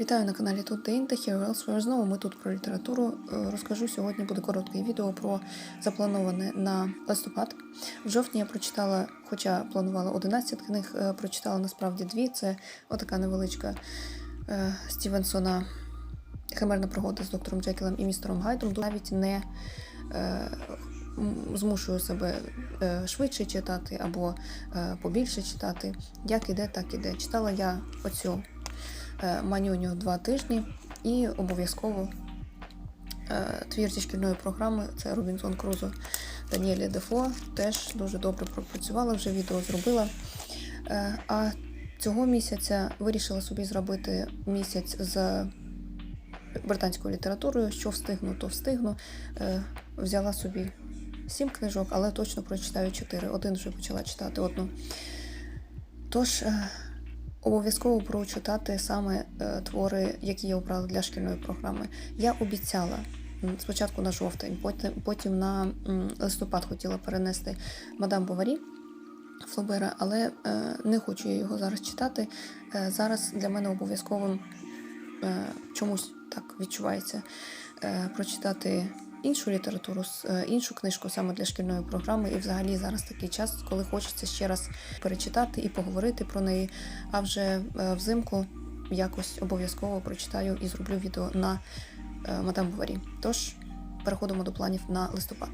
Вітаю на каналі Тут та Інта Here. Знову ми тут про літературу. Е, Розкажу сьогодні буде коротке відео про заплановане на листопад. В жовтні я прочитала, хоча планувала 11 книг, е, прочитала насправді дві. Це отака невеличка е, Стівенсона Химерна пригода з доктором Джекілем і містером Гайдом. Навіть не змушую себе швидше читати або побільше читати. Як іде, так іде. Читала я оцю манюню два тижні і обов'язково е, твір зі шкільної програми це Робінсон Крузо Даніеля Дефо. Теж дуже добре пропрацювала, вже відео зробила. Е, А цього місяця вирішила собі зробити місяць з британською літературою. Що встигну, то встигну. Е, Взяла собі сім книжок, але точно прочитаю чотири. Один вже почала читати одну. Тож е, обов'язково прочитати саме е, твори, які я обрала для шкільної програми. Я обіцяла спочатку на жовтень, потім, потім на листопад хотіла перенести мадам Боварі. Флобера, але е, не хочу я його зараз читати. Е, зараз для мене обов'язковим чомусь так відчувається прочитати іншу літературу, е, іншу книжку саме для шкільної програми. І взагалі зараз такий час, коли хочеться ще раз перечитати і поговорити про неї. А вже е, взимку якось обов'язково прочитаю і зроблю відео на е, мадам Боварі. Тож переходимо до планів на листопад.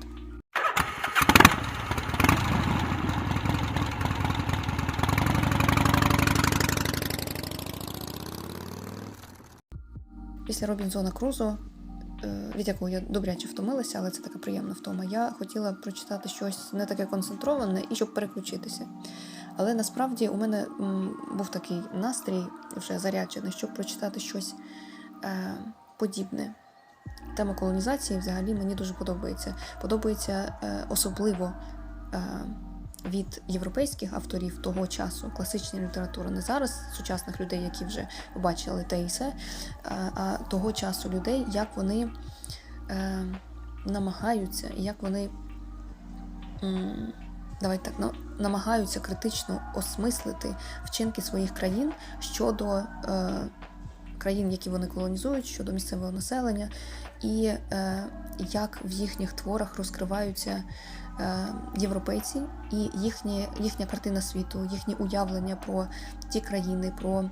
Після Робінзона Крузо, від якого я добряче втомилася, але це така приємна втома. Я хотіла прочитати щось не таке концентроване і щоб переключитися. Але насправді у мене був такий настрій вже заряджений, щоб прочитати щось е, подібне. Тема колонізації взагалі мені дуже подобається. Подобається е, особливо е, від європейських авторів того часу, класичної літератури, не зараз сучасних людей, які вже побачили те і се, а, того часу людей, як вони е, намагаються, як вони давайте так, ну, намагаються критично осмислити вчинки своїх країн щодо е, країн, які вони колонізують, щодо місцевого населення, і е, як в їхніх творах розкриваються європейці і їхні, їхня картина світу, їхні уявлення про ті країни, про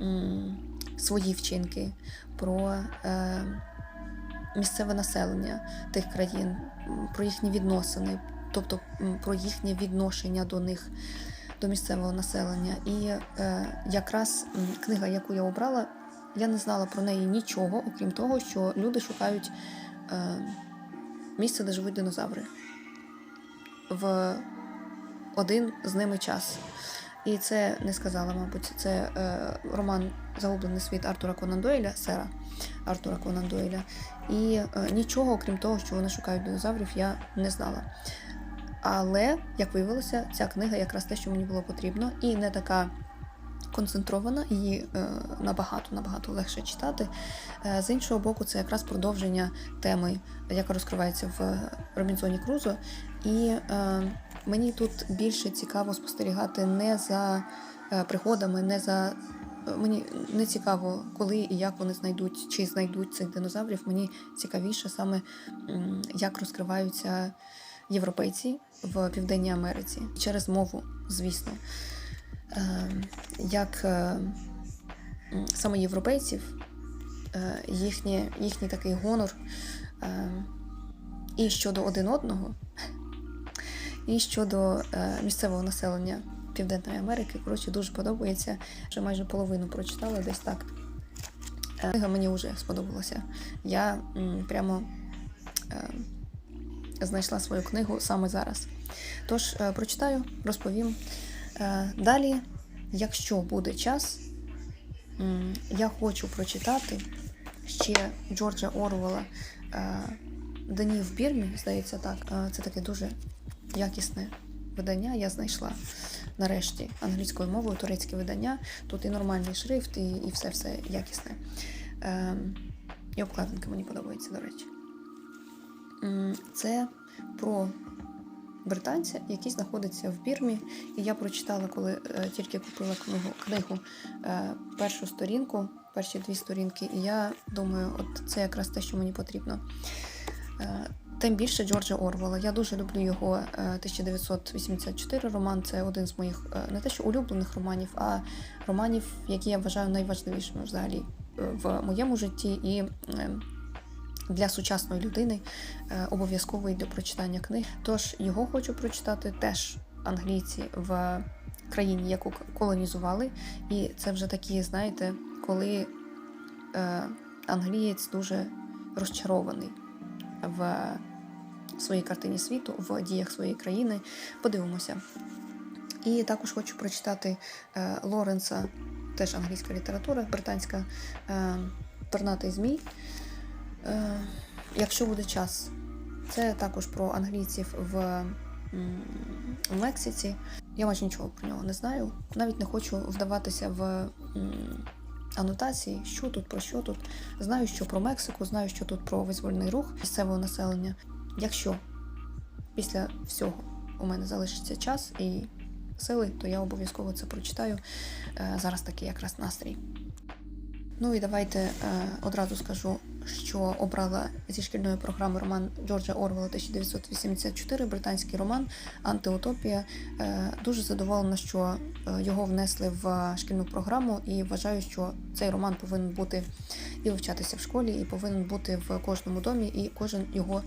м, свої вчинки, про е, місцеве населення тих країн, про їхні відносини, тобто про їхнє відношення до них, до місцевого населення. І е, якраз книга, яку я обрала, я не знала про неї нічого, окрім того, що люди шукають е, місце, де живуть динозаври в один з ними час. І це не сказала, мабуть, це е, роман Загублений світ Артура Конан Дойля, сера Артура Конан Дойля. І е, нічого, окрім того, що вони шукають динозаврів, я не знала. Але, як виявилося, ця книга якраз те, що мені було потрібно, і не така концентрована, її е, набагато набагато легше читати. Е, з іншого боку, це якраз продовження теми, яка розкривається в Робінзоні Крузо. І е, мені тут більше цікаво спостерігати не за е, пригодами, не за. е, Мені не цікаво, коли і як вони знайдуть, чи знайдуть цих динозаврів. Мені цікавіше саме, як розкриваються європейці в Південній Америці через мову, звісно. Е, Як е, саме європейців, е, їхнє, їхній такий гонор е, і щодо один одного, і щодо е, місцевого населення Південної Америки. Коротше, дуже подобається. Вже майже половину прочитала десь так. Книга мені вже сподобалася. Я прямо знайшла свою книгу саме зараз. Тож прочитаю, розповім. Е, Далі, якщо буде час, я хочу прочитати ще Джорджа Орвела е, Дані в Бірмі, здається, так. Е, Це таке дуже якісне видання. Я знайшла нарешті англійською мовою турецьке видання. Тут і нормальний шрифт, і, і все все якісне. І обкладинка мені подобається, до речі. Це про британця, який знаходиться в Бірмі. І я прочитала, коли е, тільки купила книгу, книгу е, першу сторінку, перші дві сторінки, і я думаю, от це якраз те, що мені потрібно. Е, Тим більше Джорджа Орвела. Я дуже люблю його е, 1984 роман. Це один з моїх не те, що улюблених романів, а романів, які я вважаю найважливішими взагалі в моєму житті і для сучасної людини е, обов'язковий для прочитання книг. Тож його хочу прочитати теж англійці в країні, яку колонізували. І це вже такі, знаєте, коли е, англієць дуже розчарований в своїй картині світу, в діях своєї країни. Подивимося. І також хочу прочитати е, Лоренса, теж англійська література, британська Торнатий Змій. Е, якщо буде час, це також про англійців в, в Мексиці. Я майже нічого про нього не знаю. Навіть не хочу вдаватися в анотації, що тут, про що тут. Знаю, що про Мексику, знаю, що тут про визвольний рух місцевого населення. Якщо після всього у мене залишиться час і сили, то я обов'язково це прочитаю. Е, Зараз такий якраз настрій. Ну і давайте е, одразу скажу, що обрала зі шкільної програми роман Джорджа Орвела 1984, британський роман Антиутопія. Е, дуже задоволена, що е, його внесли в шкільну програму, і вважаю, що цей роман повинен бути і вивчатися в школі, і повинен бути в кожному домі, і кожен його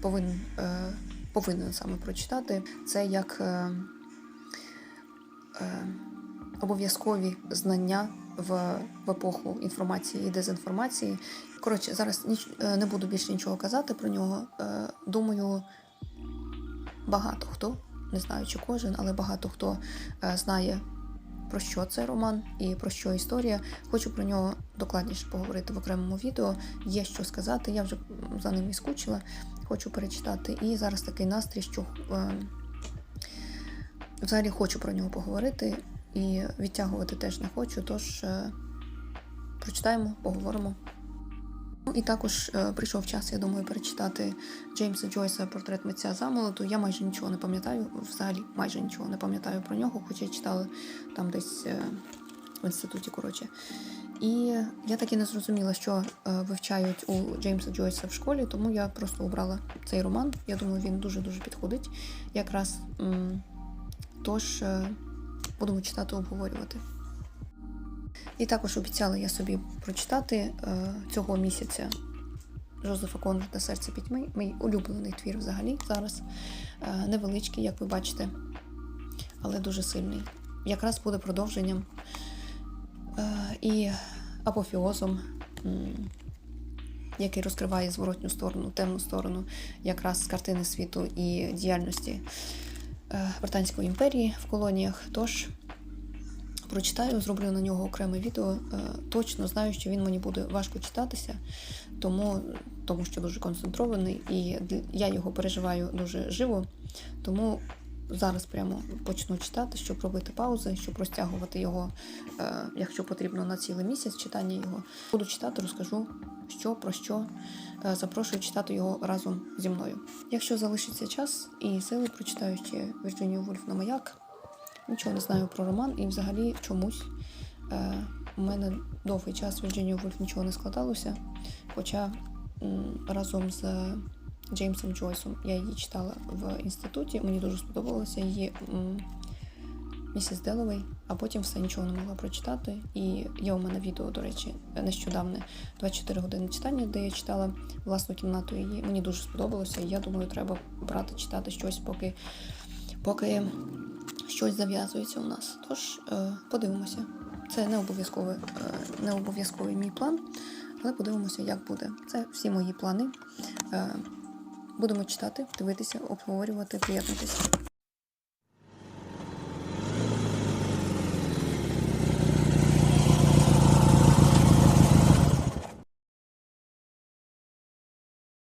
повинен, е, повинен саме прочитати. Це як е, е, обов'язкові знання в, в епоху інформації і дезінформації. Коротше, зараз ніч, е, не буду більше нічого казати про нього. Е, Думаю, багато хто, не знаю чи кожен, але багато хто е, знає. Про що цей роман і про що історія. Хочу про нього докладніше поговорити в окремому відео. Є що сказати. Я вже за ним і скучила, хочу перечитати. І зараз такий настрій, що взагалі хочу про нього поговорити і відтягувати теж не хочу. Тож е, прочитаємо, поговоримо. Ну і також е, прийшов час, я думаю, перечитати Джеймса Джойса портрет митця замолоту. Я майже нічого не пам'ятаю, взагалі майже нічого не пам'ятаю про нього, хоча я читала там десь е, в інституті, коротше. І я так і не зрозуміла, що вивчають у Джеймса Джойса в школі, тому я просто обрала цей роман. Я думаю, він дуже-дуже підходить якраз. Тож будемо читати, обговорювати. І також обіцяла я собі прочитати е, цього місяця Жозефа Конрада Серце пітьми. Мій улюблений твір взагалі зараз. Е, невеличкий, як ви бачите, але дуже сильний. Якраз буде продовженням е, і апофіозом, м, який розкриває зворотню сторону, темну сторону якраз картини світу і діяльності Британської імперії в колоніях. Тож прочитаю, зроблю на нього окреме відео. Е, Точно знаю, що він мені буде важко читатися, тому, тому що дуже концентрований, і я його переживаю дуже живо. Тому зараз прямо почну читати, щоб робити паузи, щоб розтягувати його, е, якщо потрібно, на цілий місяць читання його. Буду читати, розкажу, що про що. Е, Запрошую читати його разом зі мною. Якщо залишиться час і сили, прочитаю ще Вірджинію Вульф на маяк. Нічого не знаю про роман, і взагалі чомусь е, у мене довгий час Вірджинію Вульф нічого не складалося. Хоча разом з Джеймсом Джойсом я її читала в інституті, мені дуже сподобалося її місіс Деловей, а потім все нічого не могла прочитати. І є у мене відео, до речі, нещодавне 24 години читання, де я читала власну кімнату її. Мені дуже сподобалося, і я думаю, треба брати читати щось, поки, поки щось зав'язується у нас. Тож е, подивимося. Це не обов'язковий, е, не обов'язковий мій план, але подивимося, як буде. Це всі мої плани. Будемо читати, дивитися, обговорювати, приєднатися.